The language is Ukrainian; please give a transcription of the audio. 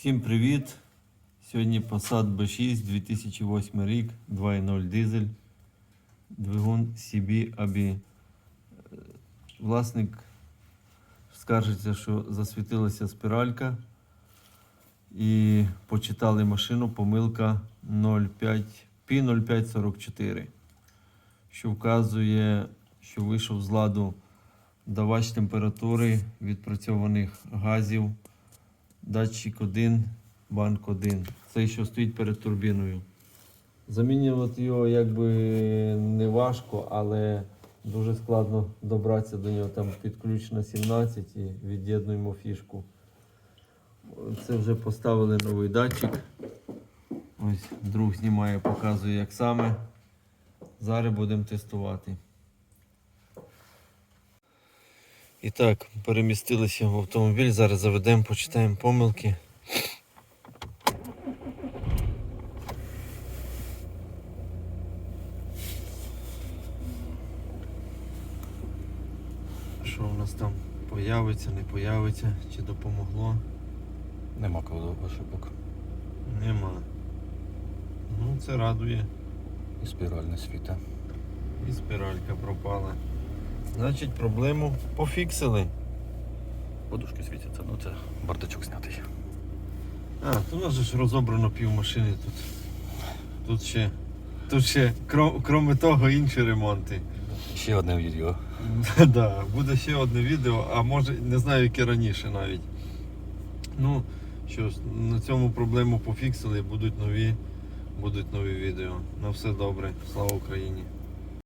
Всім привіт! Сьогодні Passat B6 2008 рік, 2.0 дизель, двигун CB ABI. Е, Власник скаржиться, що засвітилася спіралька і почитали машину помилка 05 P0544, що вказує, що вийшов з ладу давач температури відпрацьованих газів. Датчик 1, банк 1. Цей, що стоїть перед турбіною. Замінювати його якби не важко, але дуже складно добратися до нього. Там під ключ на 17 і від'єднуємо фішку. Це вже поставили новий датчик. Ось друг знімає, показує, як саме. Зараз будемо тестувати. І так, перемістилися в автомобіль. Зараз заведемо, почитаємо помилки. Що у нас там появиться, не появиться, чи допомогло? Нема коду ошибок. Нема. Ну, це радує. І спіраль не світа. І спіралька пропала. Значить, проблему пофіксили. Подушки світяться, ну це бардачок знятий. А, то у нас же ж розобрано пів машини тут. Тут ще. Тут ще, кром, кроме того, інші ремонти. Ще одне відео. да, буде ще одне відео, а може не знаю, яке раніше навіть. Ну, що ж, на цьому проблему пофіксили, будуть нові, будуть нові відео. На все добре. Слава Україні!